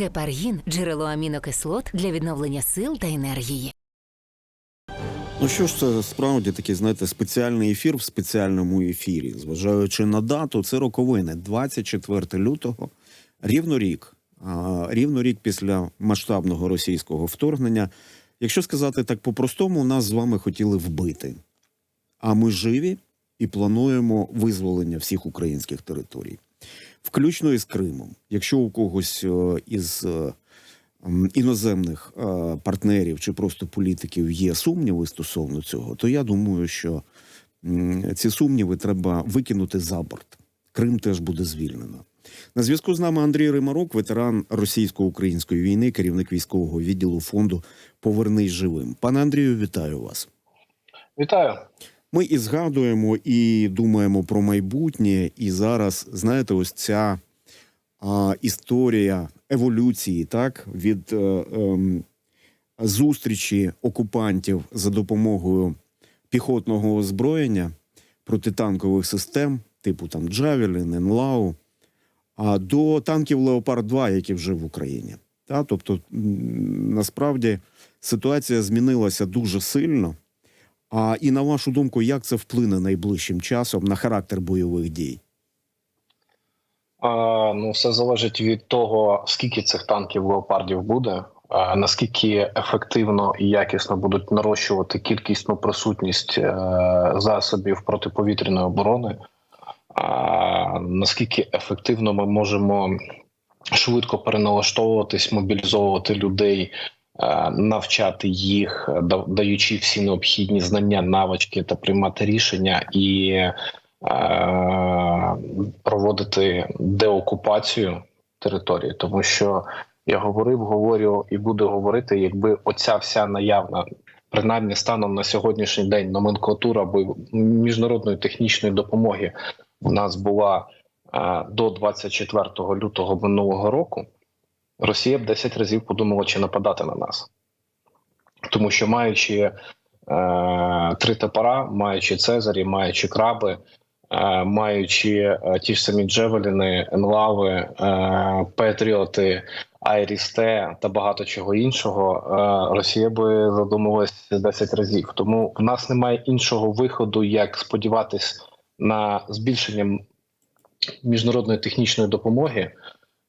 Гепаргін джерело амінокислот для відновлення сил та енергії. Ну що ж, це справді такий, знаєте, спеціальний ефір в спеціальному ефірі. Зважаючи на дату, це роковини 24 лютого, рівно рік. Рівно рік після масштабного російського вторгнення. Якщо сказати так по-простому, нас з вами хотіли вбити. А ми живі і плануємо визволення всіх українських територій, включно із Кримом. Якщо у когось е, із е, іноземних е, партнерів чи просто політиків є сумніви стосовно цього, то я думаю, що ці сумніви треба викинути за борт. Крим теж буде звільнено. На зв'язку з нами Андрій Римарук, ветеран російсько-української війни, керівник військового відділу фонду Повернись живим. Пане Андрію, вітаю вас. Вітаю. Ми і згадуємо, і думаємо про майбутнє. І зараз, знаєте, ось ця а, історія еволюції, так, від е, ем, зустрічі окупантів за допомогою піхотного озброєння протитанкових систем, типу там Джавелін, Енлау, а до танків Леопард 2 які вже в Україні. Та, тобто, насправді ситуація змінилася дуже сильно. А і на вашу думку, як це вплине найближчим часом на характер бойових дій? А, ну, все залежить від того, скільки цих танків леопардів буде, а, наскільки ефективно і якісно будуть нарощувати кількісну присутність е, засобів протиповітряної оборони, а, наскільки ефективно ми можемо швидко переналаштовуватись, мобілізовувати людей. Е, Навчати їх, да- даючи всі необхідні знання, навички та приймати рішення і е, проводити деокупацію території, тому що я говорив, говорю і буду говорити, якби оця вся наявна, принаймні станом на сьогоднішній день, номенклатура бо міжнародної технічної допомоги в нас була е, до 24 лютого минулого року. Росія б 10 разів подумала, чи нападати на нас, тому що маючи е, три топора, маючи Цезарі, маючи краби, е, маючи е, ті ж самі Джевеліни, Енлави, е, Петріоти, Айрісте та багато чого іншого, е, Росія би задумалась 10 разів. Тому в нас немає іншого виходу, як сподіватись на збільшення міжнародної технічної допомоги.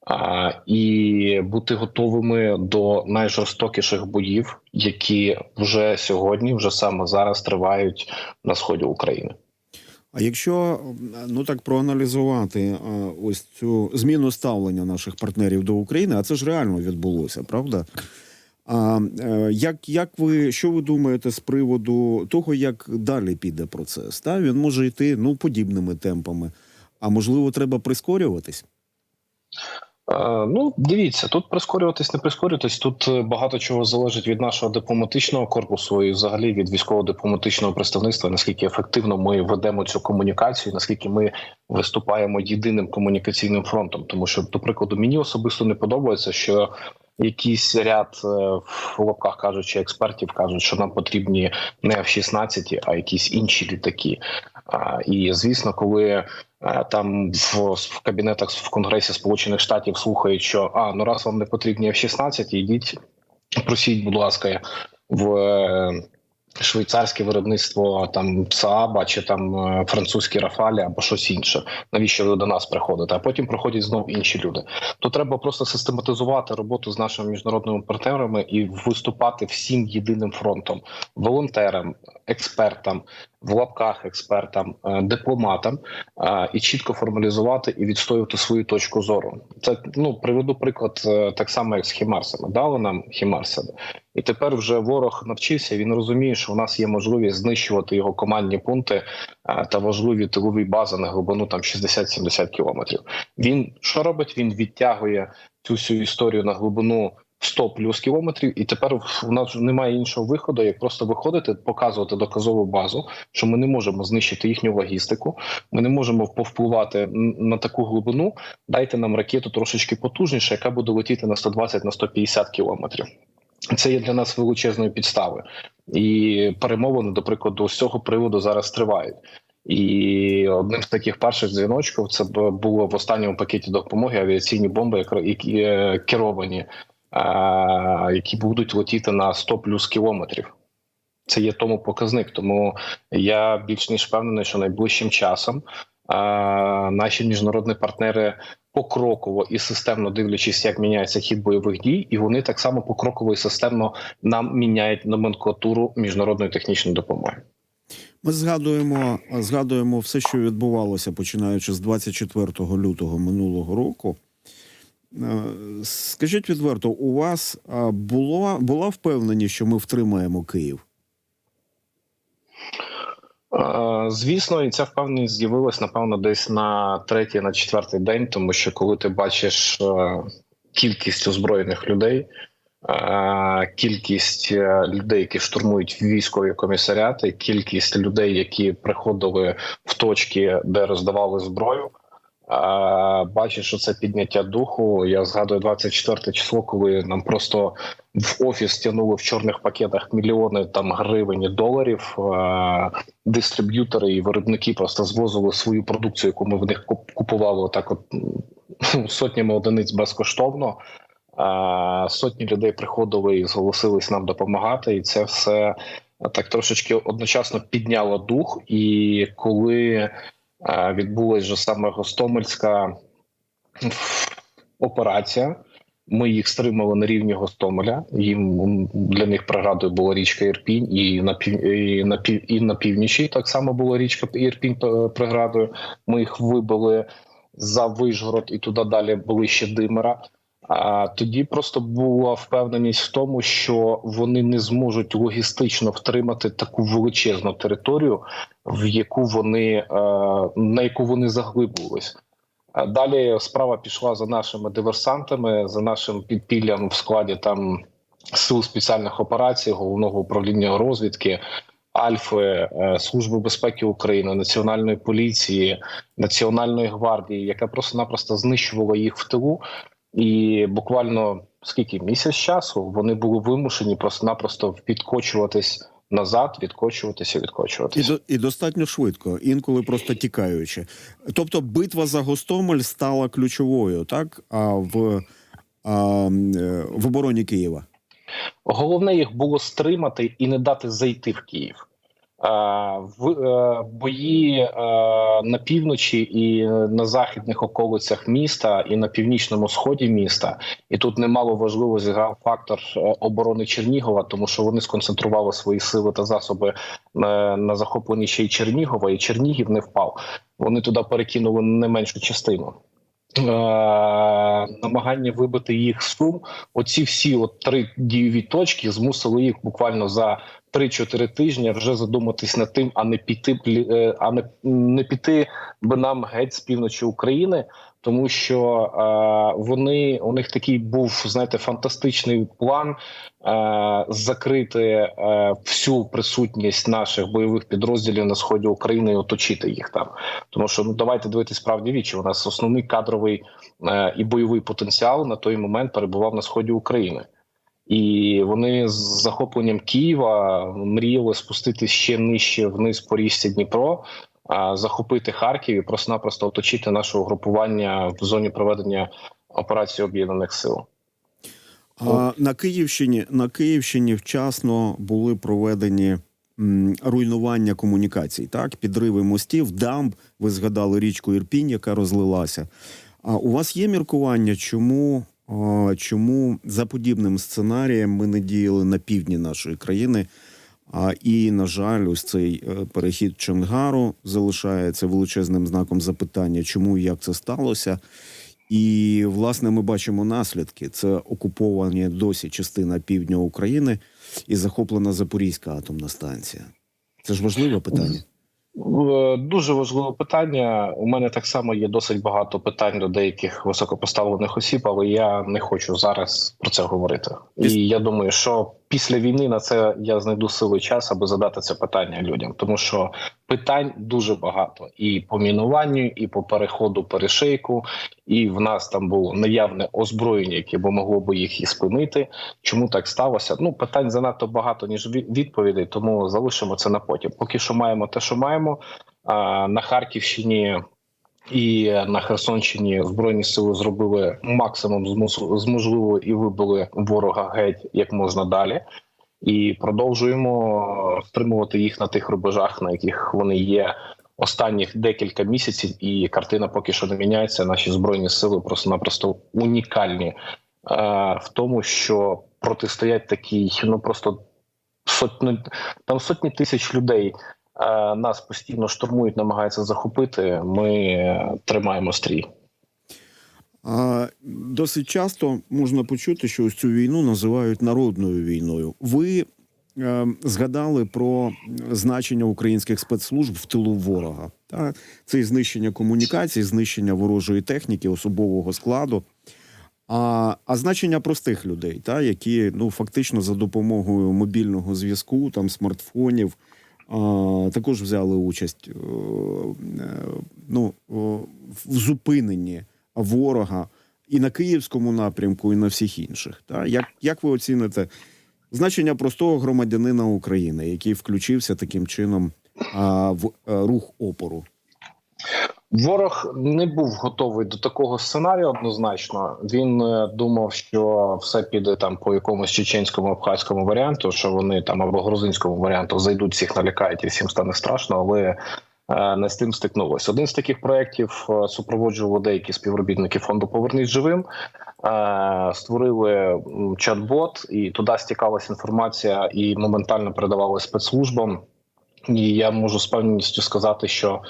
А, і бути готовими до найжорстокіших боїв, які вже сьогодні, вже саме зараз тривають на сході України. А якщо ну так проаналізувати ось цю зміну ставлення наших партнерів до України, а це ж реально відбулося, правда? А е, як, як ви що ви думаєте з приводу того, як далі піде процес? Та він може йти ну подібними темпами, а можливо, треба прискорюватись? Е, Ну, дивіться, тут прискорюватись, не прискорюватись. Тут е, багато чого залежить від нашого дипломатичного корпусу і взагалі від військово-дипломатичного представництва. Наскільки ефективно ми ведемо цю комунікацію, наскільки ми виступаємо єдиним комунікаційним фронтом. Тому що, до прикладу, мені особисто не подобається, що якийсь ряд е, в лапках кажучи, експертів кажуть, що нам потрібні не F-16, а якісь інші літаки. І звісно, коли там в, в кабінетах в Конгресі Сполучених Штатів слухають, що а ну раз вам не потрібні F-16, йдіть, просіть, будь ласка, в е, швейцарське виробництво там Сааба чи там е, французькі Рафалі або щось інше. Навіщо ви до нас приходите? А потім приходять знов інші люди. То треба просто систематизувати роботу з нашими міжнародними партнерами і виступати всім єдиним фронтом, волонтерам, експертам, в лапках експертам, е, дипломатам е, і чітко формалізувати і відстоювати свою точку зору. Це ну приведу приклад так само, як з Хімарсами. Дали нам Хімарсами, і тепер вже ворог навчився. Він розуміє, що у нас є можливість знищувати його командні пункти е, та важливі тилові бази на глибину там 60-70 кілометрів. Він що робить? Він відтягує цю всю історію на глибину 100 плюс кілометрів, і тепер в нас немає іншого виходу, як просто виходити, показувати доказову базу, що ми не можемо знищити їхню логістику, ми не можемо повпливати на таку глибину. Дайте нам ракету трошечки потужніше, яка буде летіти на 120 на 150 кілометрів. Це є для нас величезною підставою, і перемовини, до прикладу, з цього приводу зараз тривають. І одним з таких перших дзвіночків це було в останньому пакеті допомоги авіаційні бомби, які е, керовані, е, які будуть летіти на 100 плюс кілометрів. Це є тому показник. Тому я більш ніж впевнений, що найближчим часом е, наші міжнародні партнери покроково і системно дивлячись, як міняється хід бойових дій, і вони так само покроково і системно нам міняють номенклатуру міжнародної технічної допомоги. Ми згадуємо, згадуємо все, що відбувалося починаючи з 24 лютого минулого року. Е, Скажіть відверто, у вас а, було, була впевненість, що ми втримаємо Київ? Е, Звісно, і ця впевненість з'явилась напевно десь на третій, на четвертий день, тому що коли ти бачиш е, кількість озброєних людей, е, кількість людей, які штурмують військові комісаріати, кількість людей, які приходили в точки, де роздавали зброю. Бачиш, що це підняття духу. Я згадую 24 число, коли нам просто в офіс тягнули в чорних пакетах мільйони там гривень і доларів. Дистриб'ютори і виробники просто звозили свою продукцію, яку ми в них купували так, от сотнями одиниць безкоштовно. Сотні людей приходили і зголосились нам допомагати, і це все так трошечки одночасно підняло дух. І коли відбулась же саме Гостомельська операція. Ми їх стримали на рівні Гостомеля. Їм для них преградою була річка Ірпінь, і на пів і на пів і на північі так само була річка Ірпінь е, преградою. Ми їх вибили за Вишгород і туди далі були ще Димира. А тоді просто була впевненість в тому, що вони не зможуть логістично втримати таку величезну територію, в яку вони е, на яку вони заглиблювались. А Далі справа пішла за нашими диверсантами, за нашим підпіллям в складі там сил спеціальних операцій, головного управління розвідки, Альфи, е, Служби безпеки України, Національної поліції, Національної гвардії, яка просто-напросто знищувала їх в тилу. І буквально скільки місяць часу вони були вимушені просто-напросто відкочуватись назад, відкочуватися, І, відкочуватися. до, і достатньо швидко, інколи просто тікаючи. Тобто, битва за Гостомель стала ключовою, так? А в, а, е, в обороні Києва. Головне їх було стримати і не дати зайти в Київ. Е, В е, бої е, на півночі і на західних околицях міста, і на північному сході міста, і тут немало важливо зіграв фактор оборони Чернігова, тому що вони сконцентрували свої сили та засоби на захопленні ще й Чернігова, і Чернігів не впав. Вони туди перекинули не меншу частину. Намагання вибити їх з сум. Оці всі от три дієві точки змусили їх буквально за 3-4 тижні вже задуматись над тим, а не піти е, а не, не піти би нам геть з півночі України, тому що е, вони у них такий був знаєте фантастичний план е, закрити е, всю присутність наших бойових підрозділів на сході України і оточити їх там. Тому що ну давайте дивитись справді вічі. У нас основний кадровий е, і бойовий потенціал на той момент перебував на сході України. І вони з захопленням Києва мріяли спуститися ще нижче вниз по річці Дніпро, а захопити Харків і просто-напросто оточити наше угрупування в зоні проведення операції об'єднаних сил. А на Київщині на Київщині вчасно були проведені м, руйнування комунікацій, так підриви мостів, дамб. Ви згадали річку Ірпінь, яка розлилася. А у вас є міркування, чому, чому за подібним сценарієм ми не діяли на півдні нашої країни? А і на жаль, ось цей е, перехід Чонгару залишається величезним знаком запитання, чому і як це сталося. І власне ми бачимо наслідки: це окуповані досі частина півдня України і захоплена Запорізька атомна станція. Це ж важливе питання. Е, Дуже важливе питання. У мене так само є досить багато питань до деяких високопоставлених осіб, але я не хочу зараз про це говорити. І я думаю, що після війни на це я знайду сили час, аби задати це питання людям, тому що питань дуже багато і по мінуванню, і по переходу перешийку, і в нас там було наявне озброєння, яке б могло би їх і спинити. Чому так сталося? Ну питань занадто багато ніж відповідей, тому залишимо це на потім. Поки що маємо те, що маємо. На Харківщині і на Херсонщині збройні сили зробили максимум з можливого і вибили ворога геть як можна далі. І продовжуємо стримувати їх на тих рубежах, на яких вони є останніх декілька місяців, і картина поки що не міняється. Наші збройні сили просто-напросто унікальні е, в тому, що протистоять такій, ну просто сотні там сотні тисяч людей. Е, Нас постійно штурмують, намагаються захопити. Ми е, тримаємо стрій. Досить часто можна почути, що ось цю війну називають народною війною. Ви е, згадали про значення українських спецслужб в тилу ворога. Це і знищення комунікацій, знищення ворожої техніки, особового складу. А, а значення простих людей, та, які ну, фактично за допомогою мобільного зв'язку, там, смартфонів, також взяли участь е, е, ну, в зупиненні ворога і на київському напрямку, і на всіх інших. Та? Як, як ви оціните значення простого громадянина України, який включився таким чином в е, рух опору? Ворог не був готовий до такого сценарію. Однозначно, він е, думав, що все піде там по якомусь чеченському абхазькому варіанту, що вони там або грузинському варіанту зайдуть, всіх налякають і всім стане страшно, але е, не з тим стикнулося. Один з таких проєктів е, супроводжували деякі співробітники фонду Повернись живим. Створили чат-бот, і туди стікалася інформація і моментально передавалася спецслужбам. І я можу з певністю сказати, що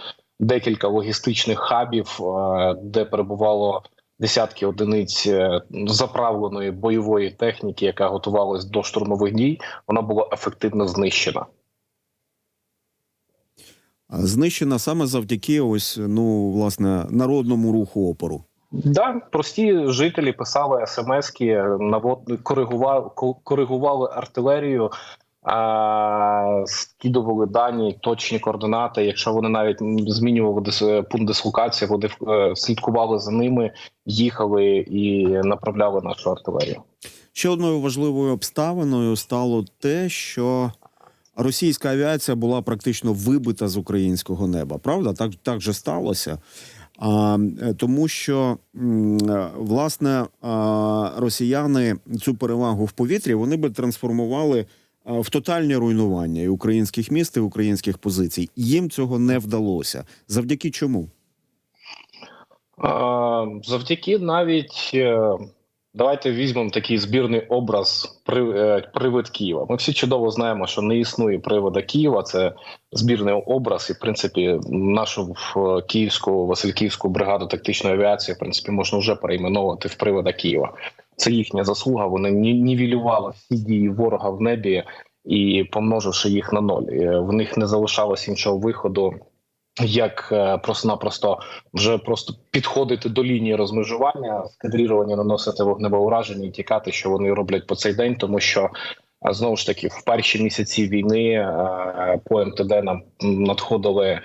декілька логістичних хабів, е, де перебувало десятки одиниць е, заправленої бойової техніки, яка готувалась до штурмових дій, вона була ефективно знищена. Знищена саме завдяки ось ну власне народному руху опору. Да, прості жителі писали смски, навод коригували, коригували артилерію, скидували дані, точні координати. Якщо вони навіть змінювали пункт дислокації, вони е, слідкували за ними, їхали і направляли нашу артилерію. Ще одною важливою обставиною стало те, що російська авіація була практично вибита з українського неба. Правда, так, так же сталося. А, е, тому що е, власне росіяни цю перевагу в повітрі вони би трансформували в тотальне руйнування і українських міст, і українських позицій. Їм цього не вдалося. Завдяки чому? Завдяки навіть е, давайте візьмемо такий збірний образ е, привид Києва. Ми всі чудово знаємо, що не існує привода Києва. Це збірний образ, і в принципі нашу е, київську Васильківську бригаду тактичної авіації в принципі можна вже перейменовувати в привода Києва. Це їхня заслуга. Вони ні- нівелювали всі дії ворога в небі і помноживши їх на ноль. Е, В них не залишалось іншого виходу. Як е, просто-напросто вже просто підходити до лінії розмежування, скадрірування, наносити вогневе ураження і тікати, що вони роблять по цей день, тому що знову ж таки в перші місяці війни е, по МТД нам надходили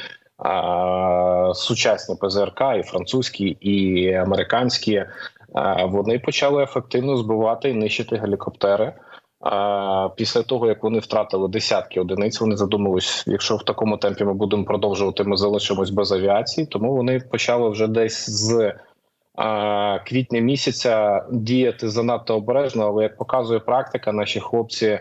сучасні ПЗРК, і французькі, і американські. Вони почали ефективно збивати і нищити гелікоптери. Після того, як вони втратили десятки одиниць, вони задумались, якщо в такому темпі ми будемо продовжувати, ми залишимось без авіації. Тому вони почали вже десь з квітня місяця діяти занадто обережно. Але як показує практика, наші хлопці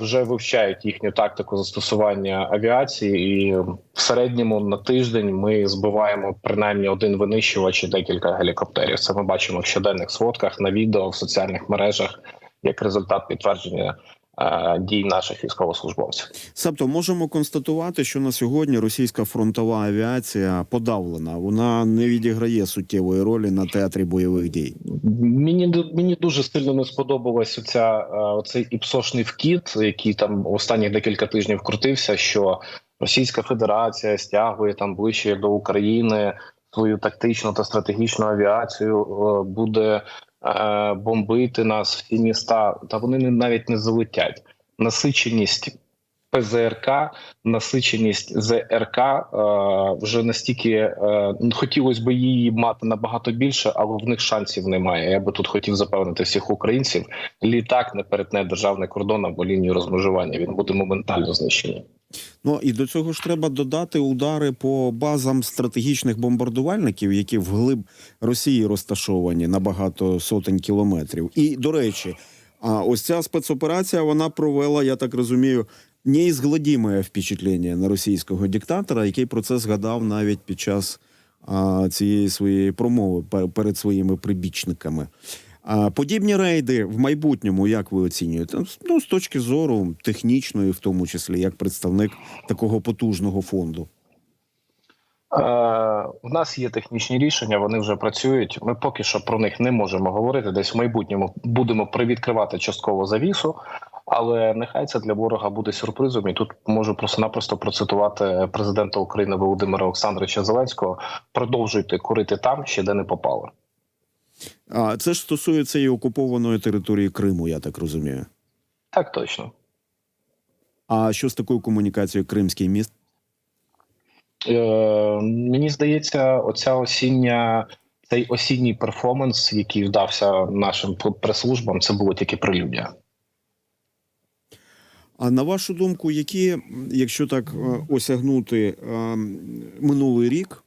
вже вивчають їхню тактику застосування авіації, і в середньому на тиждень ми збиваємо принаймні один винищувач і декілька гелікоптерів. Це ми бачимо в щоденних сводках на відео в соціальних мережах як результат підтвердження е, дій наших військовослужбовців. Себто можемо констатувати, що на сьогодні російська фронтова авіація подавлена. Вона не відіграє суттєвої ролі на театрі бойових дій. Мені мені дуже сильно не сподобалась оця е, оцей іпсошний вкіт, який там останні декілька тижнів крутився. Що Російська Федерація стягує там ближче до України свою тактичну та стратегічну авіацію, е, буде е, бомбити нас всі міста. Та вони не- навіть не залетять. Насиченість ПЗРК, насиченість ЗРК е, вже настільки е, хотілося б її мати набагато більше, але в них шансів немає. Я би тут хотів запевнити всіх українців: літак не перетне державний кордон або лінію розмежування. Він буде моментально знищений. Ну і до цього ж треба додати удари по базам стратегічних бомбардувальників, які вглиб Росії розташовані на багато сотень кілометрів. І до речі, а ось ця спецоперація вона провела, я так розумію, неізгладіме впечатлення на російського диктатора, який про це згадав навіть під час а, цієї своєї промови перед своїми прибічниками. А подібні рейди в майбутньому, як ви оцінюєте? Ну, з точки зору технічної, в тому числі, як представник такого потужного фонду. Е, У нас є технічні рішення, вони вже працюють. Ми поки що про них не можемо говорити. Десь в майбутньому будемо привідкривати частково завісу, але нехай це для ворога буде сюрпризом. І тут можу просто-напросто процитувати президента України Володимира Олександровича Зеленського: продовжуйте курити там, ще де не попало. А це ж стосується і окупованої території Криму, я так розумію. Так точно. А що з такою комунікацією Кримський міст? Е, мені здається, оця осіння. Цей осінній перформанс, який вдався нашим прес-службам, це було тільки прелюдія. А на вашу думку, які, якщо так е, осягнути е, минулий рік,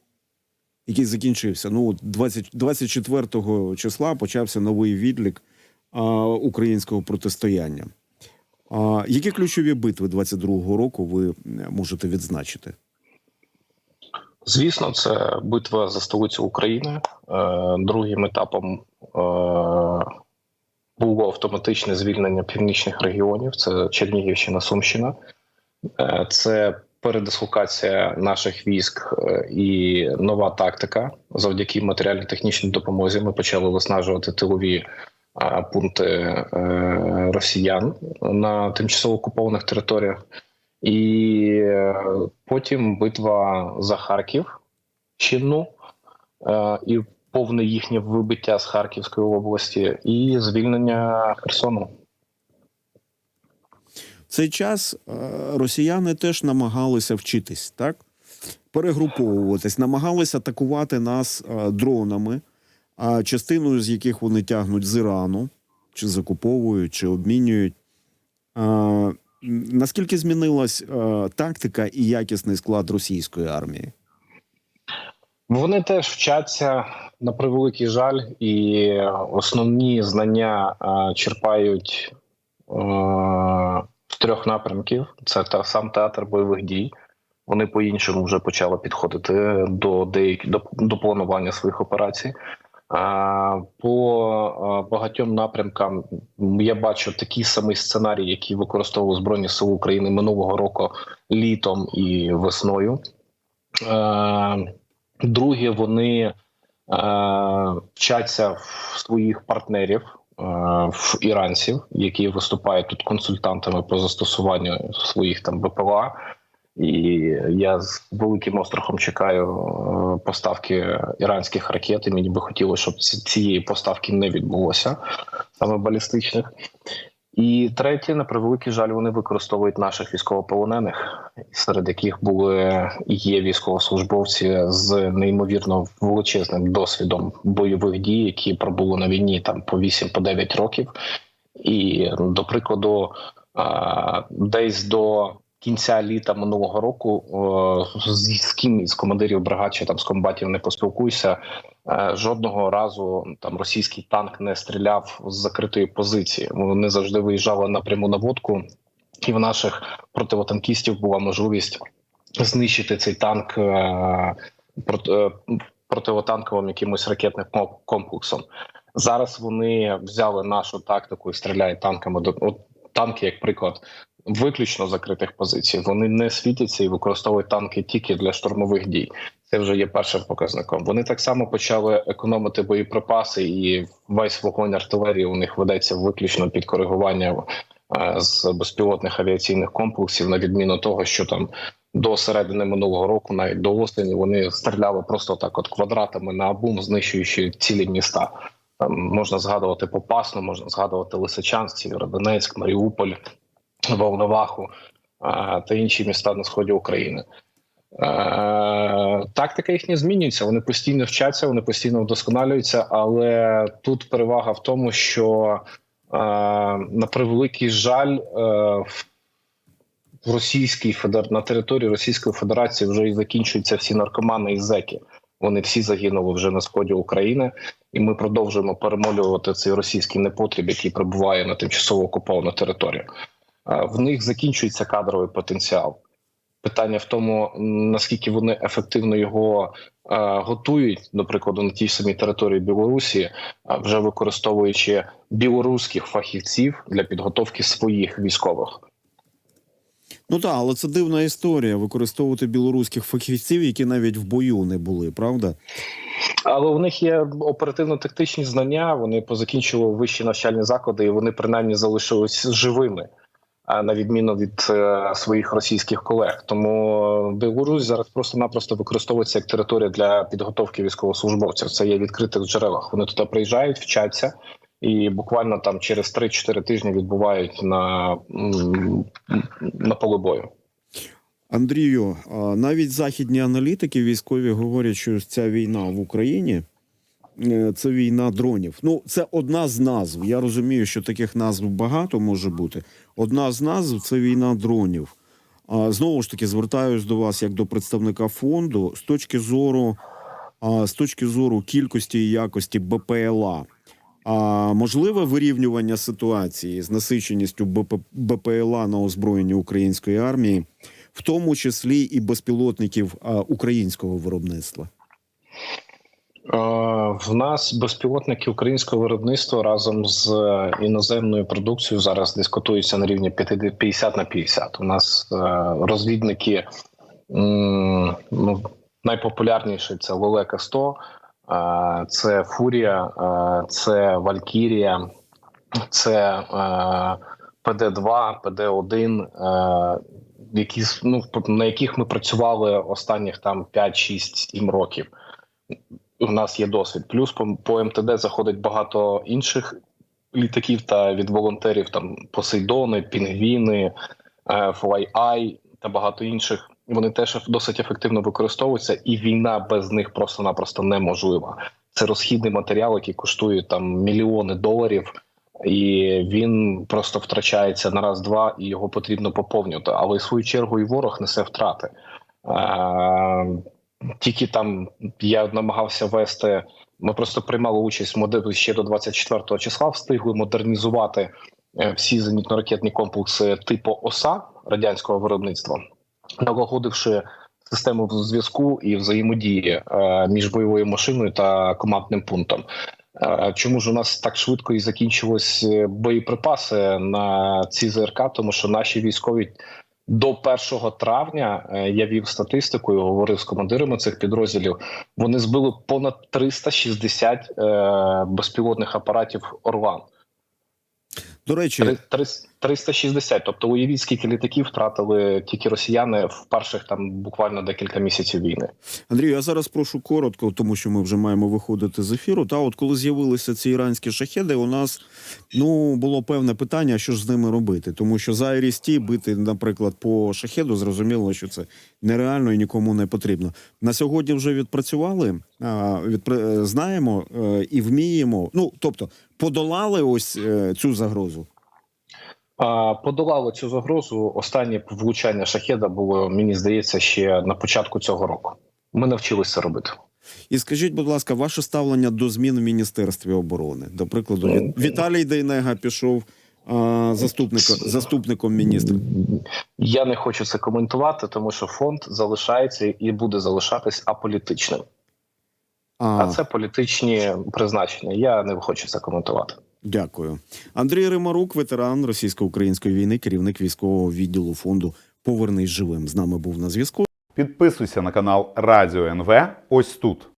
який закінчився, ну от 20, 24 числа почався новий відлік е, українського протистояння. А які ключові битви 22-го року ви можете відзначити? Звісно, це битва за столицю України. Е, Другим етапом е, було автоматичне звільнення північних регіонів. Це Чернігівщина, Сумщина. Е, Це передислокація наших військ е, і нова тактика. Завдяки матеріально-технічній допомозі ми почали виснажувати тилові е, пункти е, росіян на тимчасово окупованих територіях. І потім битва за Харків чинну і повне їхнє вибиття з Харківської області, і звільнення Херсону. Цей час е, росіяни теж намагалися вчитись, так? Перегруповуватись, намагалися атакувати нас е, дронами, а частиною з яких вони тягнуть з Ірану, чи закуповують, чи обмінюють. Наскільки змінилась е, тактика і якісний склад російської армії? Вони теж вчаться на превеликий жаль, і основні знання черпають трьох напрямків: це та сам театр бойових дій. Вони по-іншому вже почали підходити до деяких до, до планування своїх операцій. А, По багатьом напрямкам я бачу такий самий сценарій, який використовували Збройні Сили України минулого року літом і весною. Е, Друге, вони е, вчаться в своїх партнерів, в іранців, які виступають тут консультантами по застосуванню своїх там БПЛА. І я з великим острахом чекаю е, поставки іранських ракет. І мені би хотілося, щоб цієї поставки не відбулося, саме балістичних. І третє, на превеликий жаль, вони використовують наших військовополонених, серед яких були і є військовослужбовці з неймовірно величезним досвідом бойових дій, які пробули на війні там по 8 по 9 років. І до прикладу, десь до кінця літа минулого року з, ким із командирів бригад там з комбатів не поспілкуюся. е, Жодного разу там російський танк не стріляв з закритої позиції. Вони завжди виїжджали на пряму наводку, і в наших противотанкістів була можливість знищити цей танк е, е, противотанковим якимось ракетним комплексом. Зараз вони взяли нашу тактику і стріляють танками до танки, як приклад, виключно закритих позицій. Вони не світяться і використовують танки тільки для штурмових дій. Це вже є першим показником. Вони так само почали економити боєприпаси, і весь вогонь артилерії у них ведеться виключно під коригування е, з безпілотних авіаційних комплексів, на відміну того, що там до середини минулого року, навіть до осені, вони стріляли просто так, от квадратами на абум, знищуючи цілі міста. Можна згадувати Попасну, можна згадувати Лисичанськ, Сєвєродонецьк, Маріуполь, Волноваху та інші міста на сході України. Тактика їхня змінюється. Вони постійно вчаться, вони постійно вдосконалюються. Але тут перевага в тому, що на превеликий жаль, в- Російській на території Російської Федерації вже і закінчуються всі наркомани і зеки. Вони всі загинули вже на сході України, і ми продовжуємо перемолювати цей російський непотріб, який перебуває на тимчасово окупованій території. В них закінчується кадровий потенціал. Питання в тому, наскільки вони ефективно його готують, до прикладу, на тій самій території Білорусі, вже використовуючи білоруських фахівців для підготовки своїх військових. Ну так, але це дивна історія використовувати білоруських фахівців, які навіть в бою не були, правда? Але у них є оперативно-тактичні знання. Вони позакінчували вищі навчальні заклади, і вони принаймні залишились живими, на відміну від е, своїх російських колег. Тому Білорусь зараз просто-напросто використовується як територія для підготовки військовослужбовців. Це є в відкритих джерелах. Вони туди приїжджають, вчаться. І буквально там через 3-4 тижні відбувають на, на поле бою. Андрію, навіть західні аналітики військові говорять, що ця війна в Україні е, це війна дронів. Ну, це одна з назв. Я розумію, що таких назв багато може бути. Одна з назв це війна дронів. А знову ж таки звертаюсь до вас як до представника фонду з точки зору, а, з точки зору кількості і якості БПЛА. А можливе вирівнювання ситуації з насиченістю БП, БПЛА на озброєнні української армії, в тому числі і безпілотників українського виробництва? Е, В нас безпілотники українського виробництва разом з е, іноземною продукцією зараз дискутуються на рівні 50 50 на 50. У нас е, розвідники ну, найпопулярніші це Лелека 100, е, це Фурія, це Валькірія, це е, ПД-2, ПД-1, е, які ну, на яких ми працювали останніх там 5, 6, 7 років у нас є досвід. Плюс по, по МТД заходить багато інших літаків та від волонтерів там Посейдони, Пінгвіни, Флай-Ай та багато інших. Вони теж досить ефективно використовуються, і війна без них просто-напросто неможлива. Це розхідний матеріал, який коштує там мільйони доларів, і він просто втрачається на раз-два, і його потрібно поповнювати. Але в свою чергу і ворог несе втрати. Тільки там я намагався вести. Ми просто приймали участь в ще до 24 числа. Встигли модернізувати е, всі зенітно-ракетні комплекси типу ОСА радянського виробництва, налагодивши систему зв'язку і взаємодії е, між бойовою машиною та командним пунктом. Е, Чому ж у нас так швидко і закінчились боєприпаси на ці ЗРК? Тому що наші військові до 1 травня е, я вів статистику і говорив з командирами цих підрозділів. Вони збили понад 360 е, безпілотних апаратів Орван. До речі, Три- три- 360. Тобто, уявіть, скільки літаків втратили тільки росіяни в перших там буквально декілька місяців війни. Андрію, я зараз прошу коротко, тому що ми вже маємо виходити з ефіру. Та от коли з'явилися ці іранські шахеди, у нас ну було певне питання, що ж з ними робити, тому що за Айрісті бити, наприклад, по шахеду, зрозуміло, що це нереально і нікому не потрібно. На сьогодні вже відпрацювали, відпра... знаємо е, і вміємо. Ну тобто, подолали ось е, цю загрозу. А, Подолало цю загрозу. Останнє влучання шахеда було, мені здається, ще на початку цього року. Ми навчилися робити. І скажіть, будь ласка, ваше ставлення до змін в міністерстві оборони? До прикладу, Ві- Віталій Дейнега пішов а, заступника заступником міністра. Я не хочу це коментувати, тому що фонд залишається і буде залишатись аполітичним. А це політичні призначення. Я не хочу це коментувати. Дякую. Андрій Римарук, ветеран російсько-української війни, керівник військового відділу фонду Повернись живим. З нами був на зв'язку. Підписуйся на канал Радіо НВ ось тут.